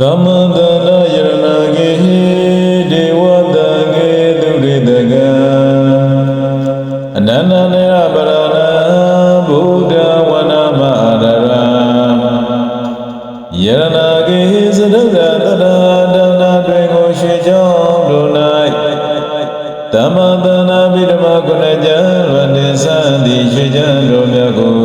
သမန္တနာယရဏဂေဟိဒေဝတံဂေသူရိတကံအနန္တနေရပရဏံဘုဒ္ဓဝနမရရံယရဏဂေဟိသဒုဒတရဒနာတွေကိုရွှေချောင်းတို့၌သမန္တနာဗိဓမကုဏကြံဝန္တိသံတိရွှေချမ်းတို့မြတ်ကို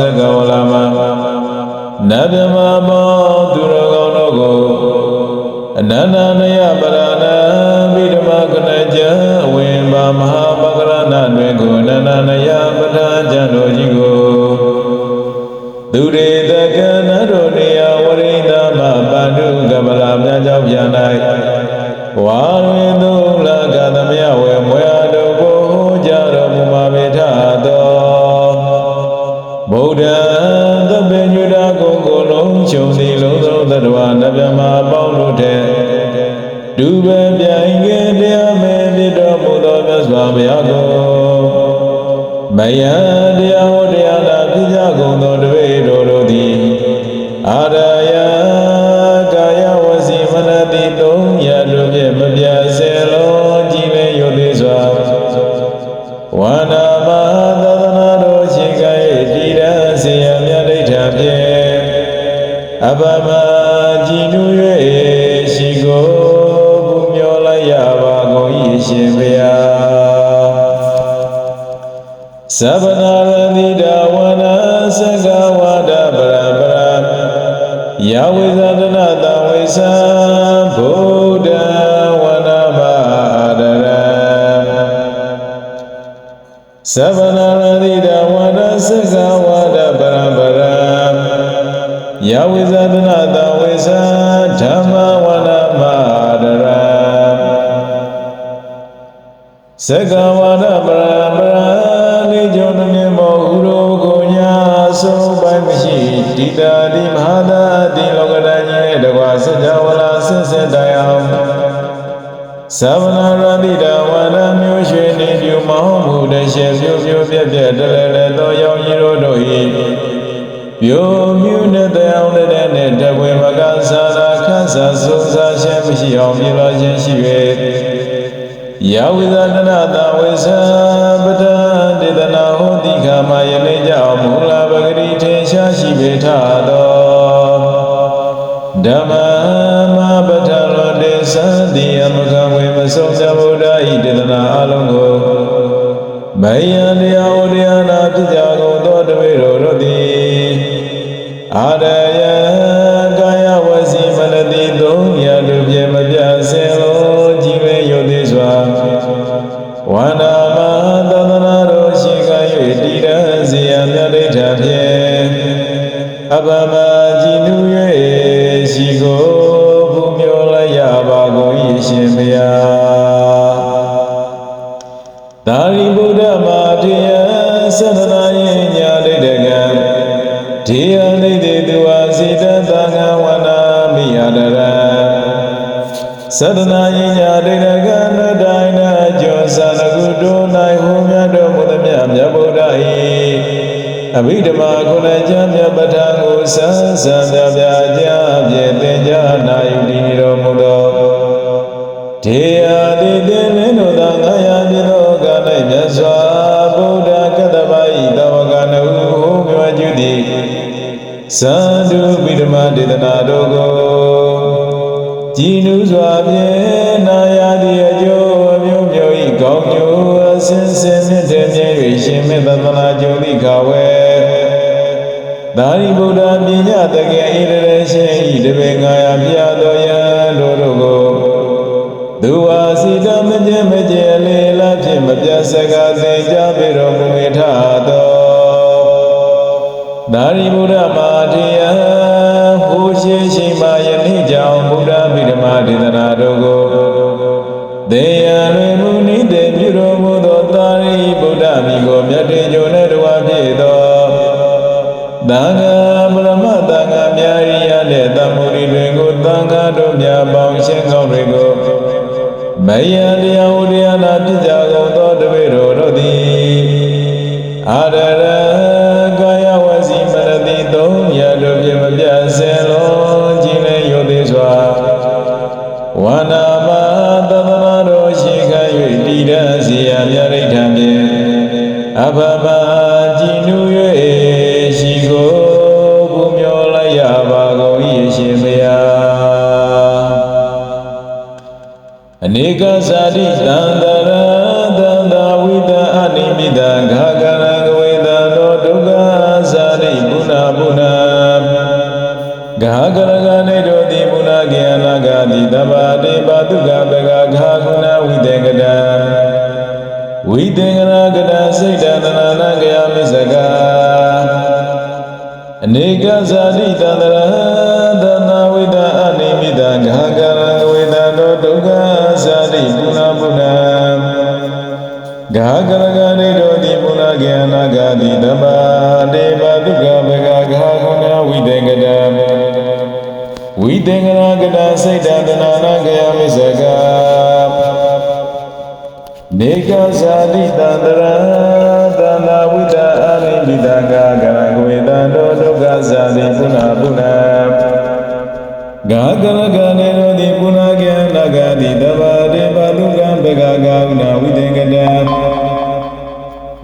လာတောင်းဆက်ကဝလာမနဗ္ဗမဘောသူတော်ကောင်းတို့ကိုအနန္တနယပရဏံ သဗ္ဗနာရတိတဝနာသက္ကဝါဒပရပရယဝိဇာတနာတဝိသံဓမ္မဝနာမရရသက္ကဝါဒပရပရလေးကြောင့်တည်းမောဥရောကိုညာဆုံးပိုင်းမရှိတိတာတိမဟာသာတိလောကဒကြီးနဲ့တကွာစကြဝဠာဆင်းဆင်းတိုင်အောင်သဗ္ဗနာရတိတဝါဒမျိုးရွှေ နေပြုမောင်းမှုတရှေပြိုပြိုပြက်ပြက်တလဲလဲသောရောင်ကြီးတို့တို့၏ပြိုမြူတဲ့တောင်တဲ့နဲ့တပွေမကသာသာခန်းစာစိုးစားခြင်းမရှိအောင်ပြပါခြင်းရှိ၍ယာဝိဇာတနာတဝိသံပဒံဒေသနာဟောတိခာမယနေ့ကြောင့်မူလပဂရိထေရှားရှိပေထသော မယံတရားဟောတရားနာဖြစ်ကြကုန်သောတပည့်တော်တို့သည်အာရယ သဒနာယညာဒိဋ္ဌကံနတိုင်းနာကျော်သနကုတို့၌ဟူမြတ်တော်မူသည်မြတ်မြတ်ဗုဒ္ဓ၏အဘိဓမ္မာခုနကျမ်းမြတ်ပဋ္ဌာန်းကိုစံစံပြပြကြဖြင့်သင်ကြားနာယူတည်နေတော်မူသောဒေယတိတေလင်းတို့သာငါယာပြသောက၌မြတ်စွာဘုရားကတ္တဗဣတဝကနဟုဟူမြွယ်ကျူသည်သံဓုပိဓမ္မာဒေသနာတို့ကို ကြည်နူးစွာဖြင့်နာရသည့်အကျိုးအမျိုးမျိုး၏ကောင်းကျိုးအစဉ်စဉ်နှင့်တည်းမြဲ၍ရှင်မေတ္တနာကြုံသည့်ခါဝဲသာရိပုတ္တပညာတကယ်ဣရရေရှင်ဤတပင်ငါယပြတော်ယံတို့တို့ကိုသူဝါစီတမကျမကျလေးလာဖြင့်မပြတ်စကားသင်ကြားပေတော်မူမိထသောသာရိပုတ္တမာထေယ အနေ gani do di mula gyana gadi dama deva duga bega gha guna videngada videngada gada saidadana nagaya misaga Nega zadi dandara dana wida ani bidaga garangwida do duga zadi puna puna Gagala ganero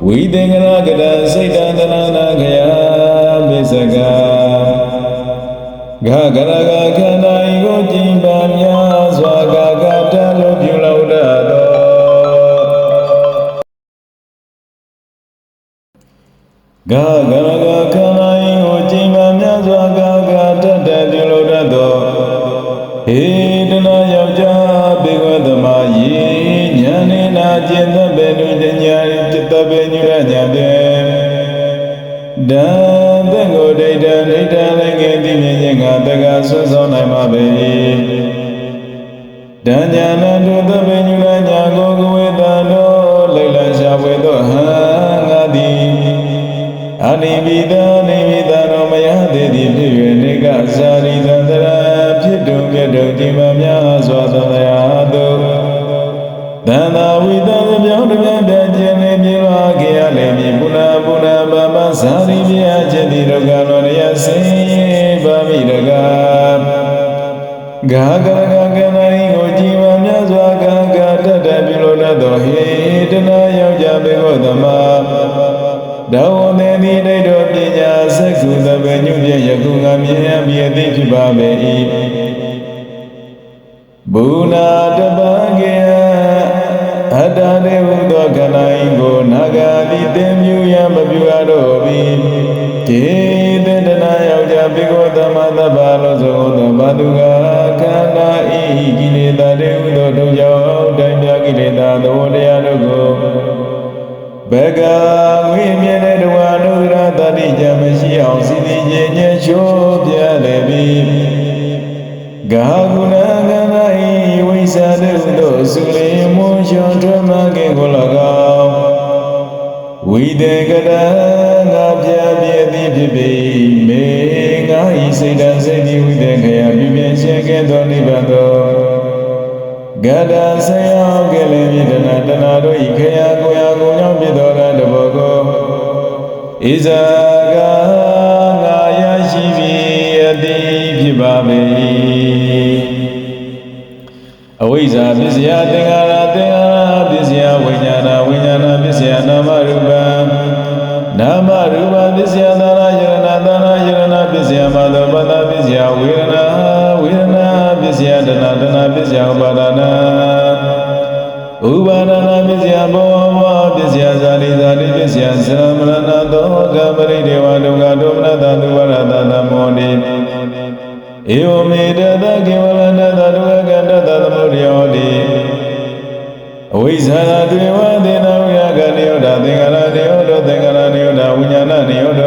ဝိတေကရကတစိတ်တန္တနာနာခယပိစကဂါကရဂခ ဒံသင်္ကိုဒိဋ္ဌံဒိဋ္ဌံလည်းငယ်သိမြင်ခြင်းကတက္ကဆွဆောင်နိုင်ပါပေတဉ္ညာဏ ပါပေ၏ဘုနာတပံကေယအတ္တတေဟုသောခန္ဓာဤကိုနာဂာတိသင်မြူရမပြူရတော့ပြီဒေသတနာယောက်ျားဘေကောသမသဗ္ဗလောသောသောဘာတုကခန္ဓာဤကိလေသာတေဟုသောဒုကြောင့်တိုင်းပြကိလေသာသဘောတရားတို့ကိုဘေကဝိမြင်တဲ့တဝါနုရတတိကြမရှိအောင်စီစီညင်ညင်ချိုးပြလေပြီ ဂါကုဏကနာဤဝိသတုသောစုလင်မွန်ချွန်ထွမကေကို၎င်းဝိတေကရငါပြပြသည်ဖြစ်ပေမေငါဤစိတ်တစိတ်ဒီဝိတေခယပြပြရှင်းခဲ့သောနိဗ္ဗာန်သောဂတဆယောကလေးမြေတနာတနာတို့ဤခယကိုရာကိုကြောင့်ဖြစ်သောရတဘောကိုဣဇာ အဝိဇ္ဇာပစ္စယသင်္ခါရသင်္ခါရပစ္စယဝိညာဏဝိညာဏပစ္စယနာမရူပနာမရူပပစ္စယသာရယရဏသာရယရဏပစ္စယမသောပတ္တပစ္စယဝေဒနာဝေဒနာပစ္စယတနာတနာပစ္စယဥပါဒနာဥပါဒနာပစ္စယဘောဘောပစ္စယဇာတိဇာတိပစ္စယသမရဏသောကပရိဒေဝဒုက္ခဒုမနတသုဝရတသမောတိဧဝမေတတကေဝလနတဒုက္ခကတတသမုဒယောတိ အဝိဇ္ဇာတေဝသေနဝိယကနိယောဒသင်္ခါရနိယောဒသင်္ခါရနိယောဒဝိညာဏနိယောဒ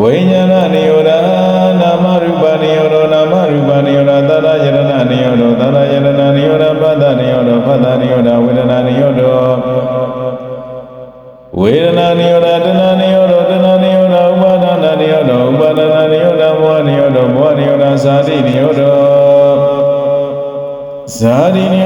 ဝိညာဏနိယောဒနာမရူပနိယောဒနာမရူပနိယောဒသရယရဏနိယောဒသရယရဏနိယောဒပတ္တနိယောဒဖတ္တနိယောဒဝေဒနာနိယောဒဝေဒနာနိယောဒတဏနိယောဒတဏနိယောဒဥပါဒနာနိယောဒဥပါဒနာနိယောဒမောဟနိယောဒမောဟနိယောဒသာတိနိယောဒဇာတိနိယော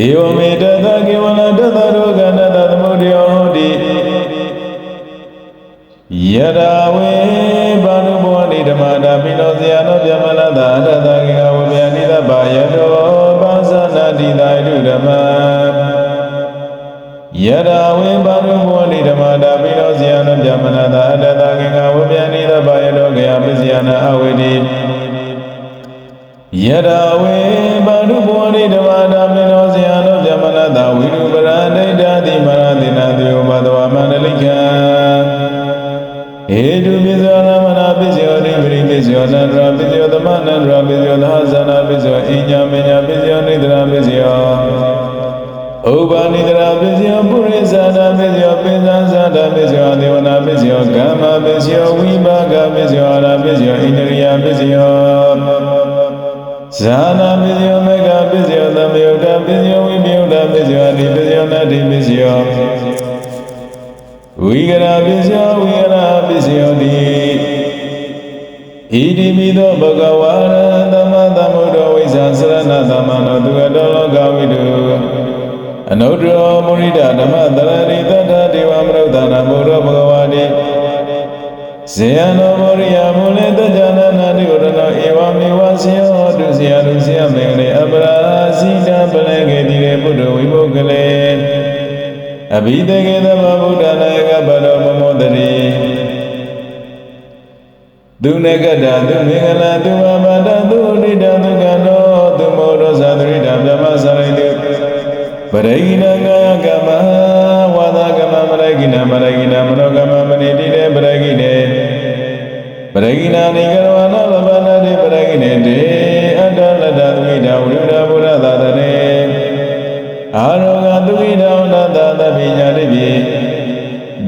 ဧဝမေတသကေဝလတသရောကနတသမုဒယောဟောတိယရာဝေဘာနုဘောနိဓမ္မတာပိနောဇယနောဗျမနတာအတတကေဝဗျာနိသဗ္ဗယတောပါဇာနာတိတာယုဓမ္မယရာဝေဘာနုဘောနိဓမ္မတာပိနောဇယနောဗျမနတာအတတကေဝဗျာနိသဗ္ဗယတောကေယပစ္စယနာအဝေတိယရာဝေဘာနုဘောနိဓမ္မတာပိနောဇယနော ဗျမနတာဝိရုပရဒိဋ္ဌတိမရတိနာတိယောဘဒဝမန္တလိကံဧတုပိဇောနမနာပိဇောတိပရိပိဇောနန္ဒရာပိဇောသမနန္ဒရာပိဇောသဟဇနာပိဇောအညမညာပိဇောနိဒရာပိဇောဥပနိဒရာပိဇောပုရိသနာပိဇောပိဇံဇာတာပိဇောဒေဝနာပိဇောကမ္မပိဇောဝိပါကပိဇောအာရပိဇောဣန္ဒရိယပိဇောဇာနာပိဇောမေဃပိဇောသမယုဒပိဇောဝိပယုဒပိဇောအတိ ပိဇောနတ္တိပိဇောဝိကရပိစယောဝိကရပိစယောတိဣတိမိသောဘဂဝါရသမသမုဒ္ဒဝိဇာစရဏသမနောသူကတောလောကဝိတုအနုတ္တရောမုရိဒဓမ္မတရရိတတ္ထဒေဝမနုဿာနာဘုရောဘဂဝါတိဇေယနောမောရိယမုလေတကြနာနာတိဝရဏဧဝမေဝစေယောတုဇေယတုဇေယမေလေအပရာဇိတပလေကေတိရေဘုဒ္ဓဝိဘုကလေ အဘိဓကေသမဗုဒ္ဓနာယကဗရောမမောတရိဒုနကတဒုမင်္ဂလာဒုဝဘာဒဒုဣဒဒုကနောဒုမောရောဇာတိတဗြဟ္မစရိတုပရိဂိဏကာယကမဝါဒကမမရိဂိဏမရိဂိဏမနောကမမနိတိတေပရိဂိတေပရိဂိဏနိကရ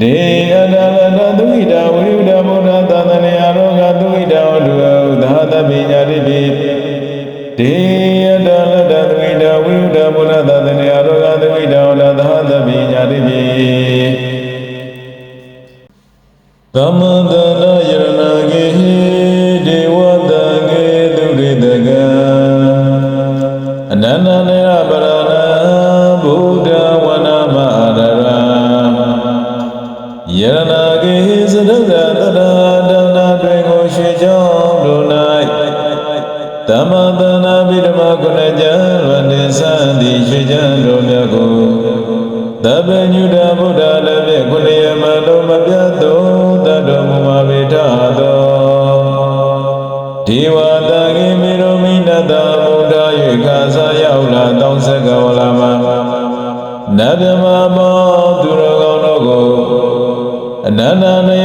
ဒေအတလတသုခိတဝိရုဒဗုဒ္ဓသာသနေအာရောဂသုခိတောဒုသာသဗ္ဗညာတိပိဒေအတလတသုခိတဝိရုဒဗုဒ္ဓသာသနေအာရောဂသုခိတောသာသဗ္ဗညာတိပိသမန္တနာယရဏဂေ နဗ္ဗမမောသူတော်ကောင်းတို့ကိုအနန္တနယ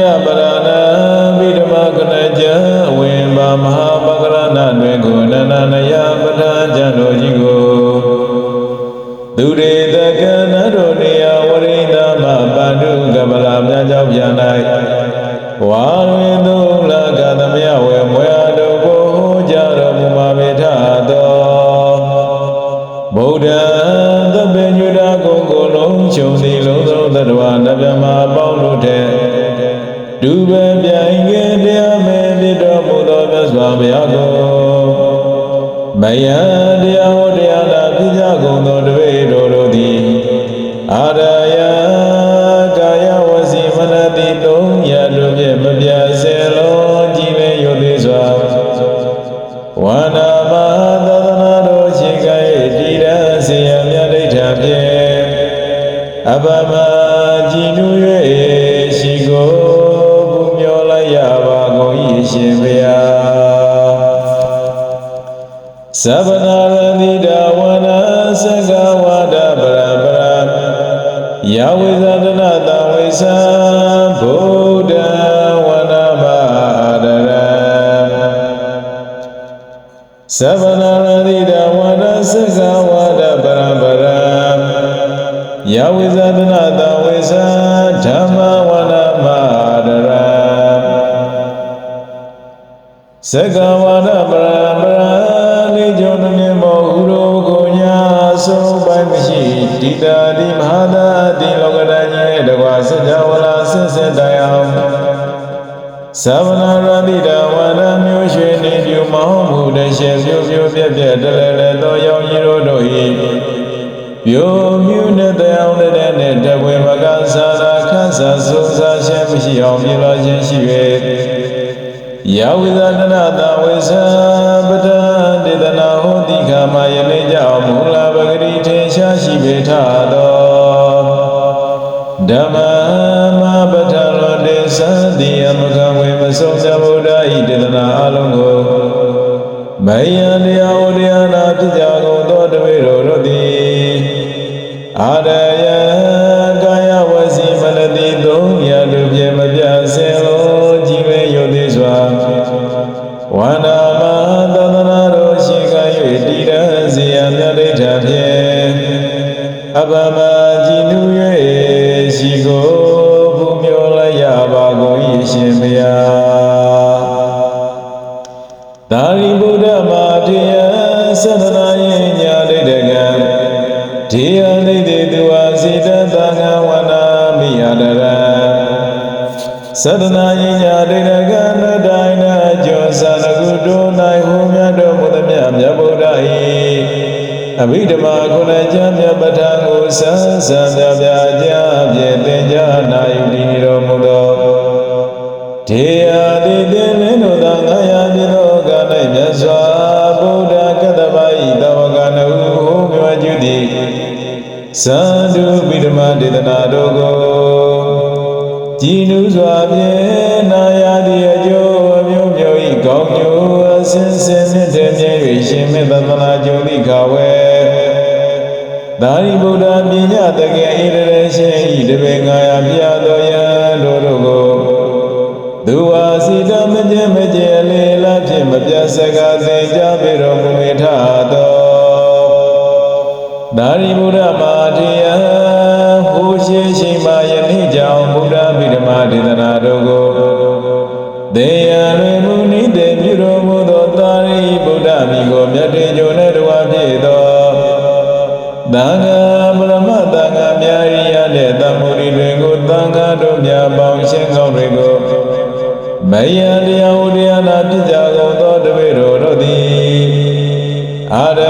န္ဒမသဒနာတို့ရှိကဲ့တည်ရန်စေရမြတ်ဒိဋ္ဌာဖြင့်အပမကြည်နူ၍ရှိကိုပူမျောလိုက်ရပါကုန်၏ရှင်ဘုရားသဗ္ဗ သဗ္ဗနာရတိတဝနာသက္ကဝါဒပရပရယဝိဇာတနာတဝိသံဓမ္မဝနာမရရသက္ကဝါဒပရပရလေးကျော်နှမြင်မောဥရောကိုညာဆုံးပိုင်းမရှိတိတာတိမဟာသာတိလောကဒကြီးနဲ့တကွာစัจ java လာဆင်းဆင်းတိုင်အောင်သဗ္ဗနာရတိတဝန္ဒမျိုး ရွှေနေပြုမောင်းမှုတရှေပြိုပြိုပြက်ပြက်တလဲလဲသောရောင်ကြီးတို့တို့၏ပြိုမြူနဲ့တရားနဲ့နဲ့တပွေမကသာသာခန်းစာစိုးစားခြင်းမရှိအောင်ပြလာခြင်းရှိ၍ယဝိဇာတနာတဝိသပဒတေတနာဟောတိခာမယနေ့ကြောင့်မူလပဂရိထေရှားရှိပေထသော ကုန်သော သဒနာယညာဒိဋ္ဌကံနတိုင်းနာကျော်သနကုတို၌ဟူမြတ်တော်မူသမျှမြတ်ဗုဒ္ဓ၏အဘိဓမ္မာခုနကျမ်းမြတ်ပဋ္ဌာန်းကိုစံစံပြပြကြဖြင့်သင်ကြားနာယူတည်နေတော်မူသောဒေယတိတေလင်းတို့သာငါယာပြသောက၌မြတ်စွာဘုရားကတ္တဗဤတဝကနဟုဟူမြွယ်ကျူသည်သံဓုပိဓမ္မာဒေသနာတို့ကို ကြည်နူးစွာဖြင့်နာရသည့်အကျိုးအမျိုးမျိုးဤကောင်းကျိုးအစဉ်စဉ်နှင့်တည်းမြဲ၍ရှင်မေတ္တနာကြုံသည့်ခါဝဲသာရိပုတ္တပညာတကယ်ဣတရေရှင်ဤတပင်ငါယပြတော်ယံတို့တို့ကိုသူဝါစီတမကျမကျလေးလာဖြင့်မပြတ်စကားသင်ကြားပေတော်မူမိထသောသာရိပုတ္တမာထေယ သံဃာပရမသံဃာမြာရိယနှင့်တမ္မူရီတွေကိုသံဃာတို့များပေါင်းရှင်းကောင်းတွေကိုမယံတရားဝတရားနာပြကြကုန်သောတပည့်တော်တို့သည်အာရ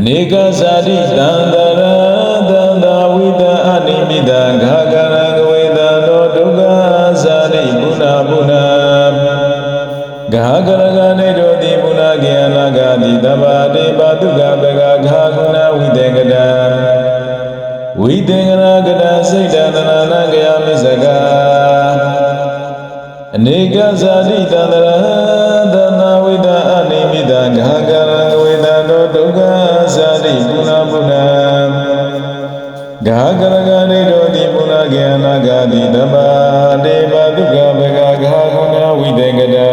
အနေကဇာတိသံတ တိတဘာတိပါတုကပကဂါကုဏဝိတေကတံ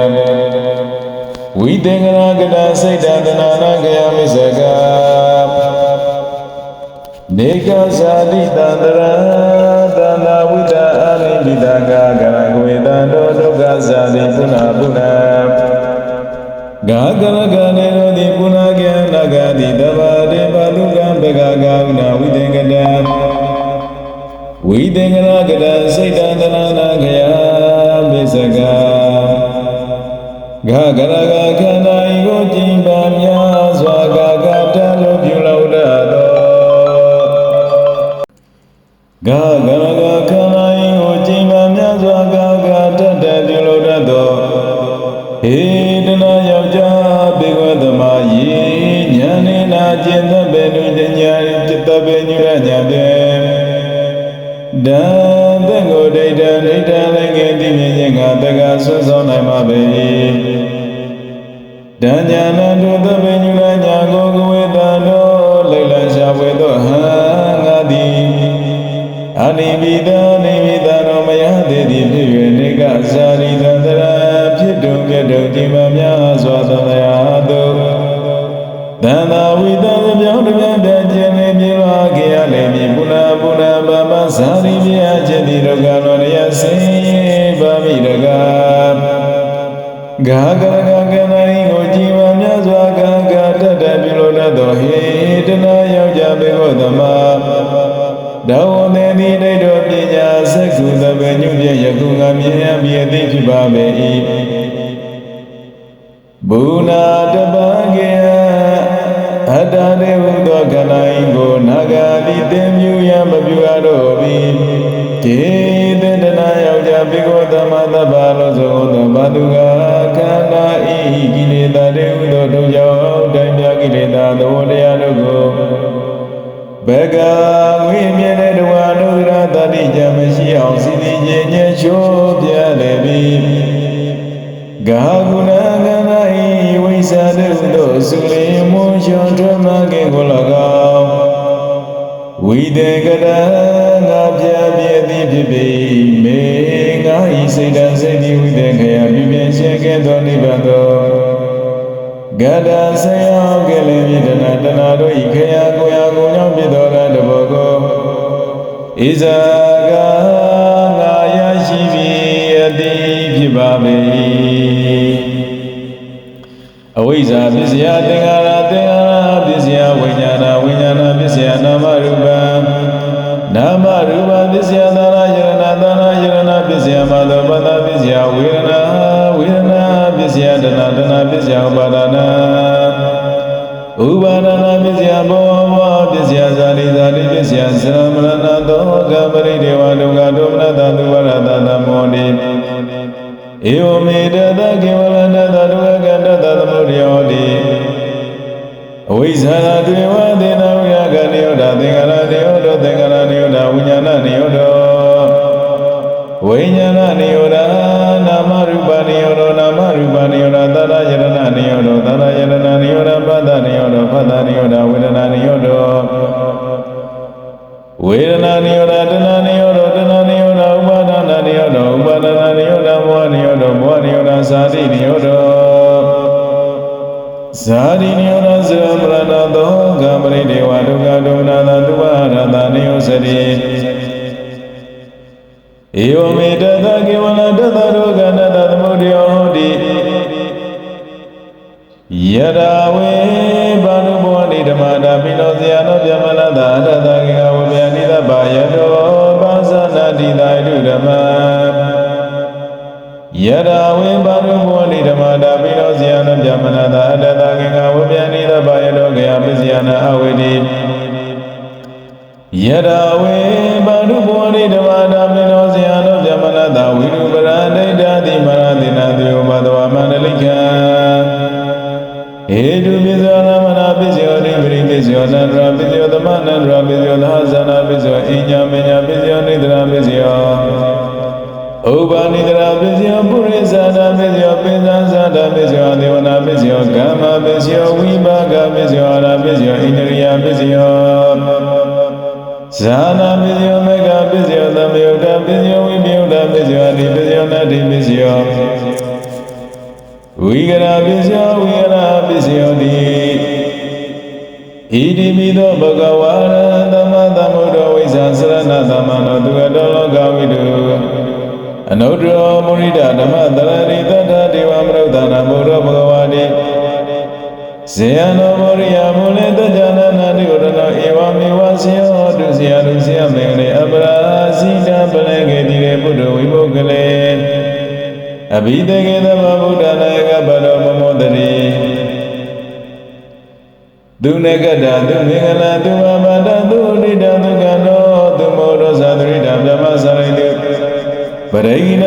ဝိတေကရကတစိတ်တသနာနာကယမိစကာနေကဇာတိတန္တရာသန္တာဝိတအာရိပိတံကာကရကဝေတံတောဒုက္ခဇာတိပုဏ္ဏပုဏ္ဏဂါကရကနေရောတိပုဏ္ဏကေနဂတိတဘာတေပတုကံပကဂာဝနာဝိတေကတံဝိတေကရကတ စိတ်တန္တနာနာခယပိစကာဂါကရကခန္ဓာဤကိုကြည်ပါများစွာဂါကတလို့ပြုလို့တတ်သောဂါဂရဂခန္ဓာယင်ကိုကျင့်ပါများစွာဂါဂါတတ်တတ်ပြုလို့တတ်သောဟေတနာယောက်ျားဘေဝသမာယေဉာဏ်နေနာကျင့်သက်ပဲလူဉာဏ်จิตပဲညုရညာဖြင့်ဒံသင်္ကို ဒိဋ္ဌံဒိဋ္ဌံလည်းငယ်သိမြင်ခြင်းကတက္ကဆွဆောင်နိုင်မှာပေဒံညာနံ ဂါကရကကနာရီကိုကြည်ပါမြတ်စွာကံကတတ္တပြုလို့တတ်သောဟေတနာယောက်ျားဘေဟောသမဒေဝနေတိဒိဋ္ဌောပညာစက္ခုသဗ္ဗညုပြယခုငါမြင်ရပြီအသိဖြစ်ပါပေ၏ဘူနာတပံကေယအတ္တရေဟုသောကနာယကိုနာဂာတိတင်မြူယမပြုရတော့ပြီကေတတနာယောက်ျားဘေဟောသမသဗ္ဗလောဇောသောဘာတုက ခန္ဓာဤကိလေသာတေဟုသောဒုကြောင့်တိုင်ပြကိလေသာသဘောတရားတို့ကိုဘဂဝိမြဲတဲ့တဝါနုရတတိကြမရှိအောင်စီစီညင်ညင်ချိုးပြလေပြီဂါကုဏကနာဤဝိသတေဟုသောစုလင်မွန်ချွန်ထွမကေကို၎င်းဝိတေကရငါပြပြသည်ဖြစ်ပေမေငါဤစိတ် င်းကဲသောနိဗ္ဗာန်သောဂဒဆယောကလေးမြေတနာတနာတို့ဤခယကိုရာကိုကြောင့်ဖြစ်သောကတဘောကိုဣဇာကငါရရှိပြီအတိဖြစ်ပါပေအဝိဇ္ဇာပစ္စယသင်္စ္စယတဏတဏပစ္စယဥပါဒနာဥပါဒနာပစ္စယဘောဘောပစ္စယဇာတိဇာတိပစ္စယသရမရဏသောကပရိဒေဝဒုက္ခဒုမနတသုဝရတသမောတိဧဝမေတတကေဝလနတဒုက္ခကတတသမုဒယောတိအဝိဇ္ဇာတေဝသေနဝိယကနေယောဒသင်္ခါရနေယောဒသင်္ခါရနေယောဒဝိညာဏနေယောဒဝိညာဏနေယောဒနာမရူပနေယောဒ နာမရူပနေယောဒသရယရဏနေယောဒသရယရဏနေယောဒပတ္တနေယောဒပတ္တနေယောဒဝေဒနာနေယောဒဝေဒနာနေယောဒတဏနေယောဒတဏနေယောဒဥပါဒနာနေယောဒဥပါဒနာနေယောဒမောဟနေယောဒမောဟနေယောဒသာတိနေယောဒဇာတိနိယောဇရမရဏသောကမရိဒေဝဒုက္ခဒုနာသတုဝရတနိယောစရိဧဝမေတတကေဝလတတရောကန ယရာဝေဘာနုဘောနိဓမ္မတာပိနောဇယနောဗျမနတာအတတကေကဝဗျာနိသဗ္ဗယတောပါဇာနာတိတာယုဓမ္မယရာဝေဘာနုဘောနိဓမ္မတာပိနောဇယနောဗျမနတာအတတကေကဝဗျာနိသဗ္ဗယတောကေယပစ္စယနာအဝေတိယရာဝေဘာနုဘောနိဓမ္မတာပိနောဇယနောဗျမနတာဝိရုပရဒိဋ္ဌာတိမရ နန္ဒရာပိဇောသဟဇာနာပိဇောအညမညာပိဇောနိဒရာပိဇောဥပနိဒရာပိဇောပုရိသနာပိဇောပိဇာဇာတာပိဇောဒေဝနာပိဇောကမ္မပိဇောဝိပါကပိဇောအာရပိဇောဣန္ဒရိယပိဇောဇာနာပိဇောမေဃပိဇောသမယုဒပိဇောဝိပယုဒပိဇောအတိပိဇောနတ္တိပိဇောဝိကရပစ္စယဝိကရပစ္စယောတိဣတိမိသောဘဂဝါရသမသမုဒ္ဒဝိဇ္ဇာစရဏသမနောသူကတောလောကဝိတုအနုတ္တရောမုရိဒဓမ္မတရရိတတဒေဝမရုဒ္ဒနာဘုရောဘဂဝါတိဇေယနောမောရိယမုလေတကြနနာတိဝရဏဧဝမေဝစီယောတု Idi mido bhagavana dhamma dhamudo visasrana dhamma nadhugadala gavidu. Anodro murida dhamma dhalari tata divamruta namuro bhagavadi. Siyano muriya mulita jana nadiurano iwami vasyo dusiya dusiya mengle abrasita palenge dire buddho vibhogale. Abhidegedama buddha nayaka padomo သူနကတသူမင်္ဂလာသူအဘဒသူဣဒသုကနောသူမောရောဇာသရိတဗြဟ္မစရိတုပရိဂိဏ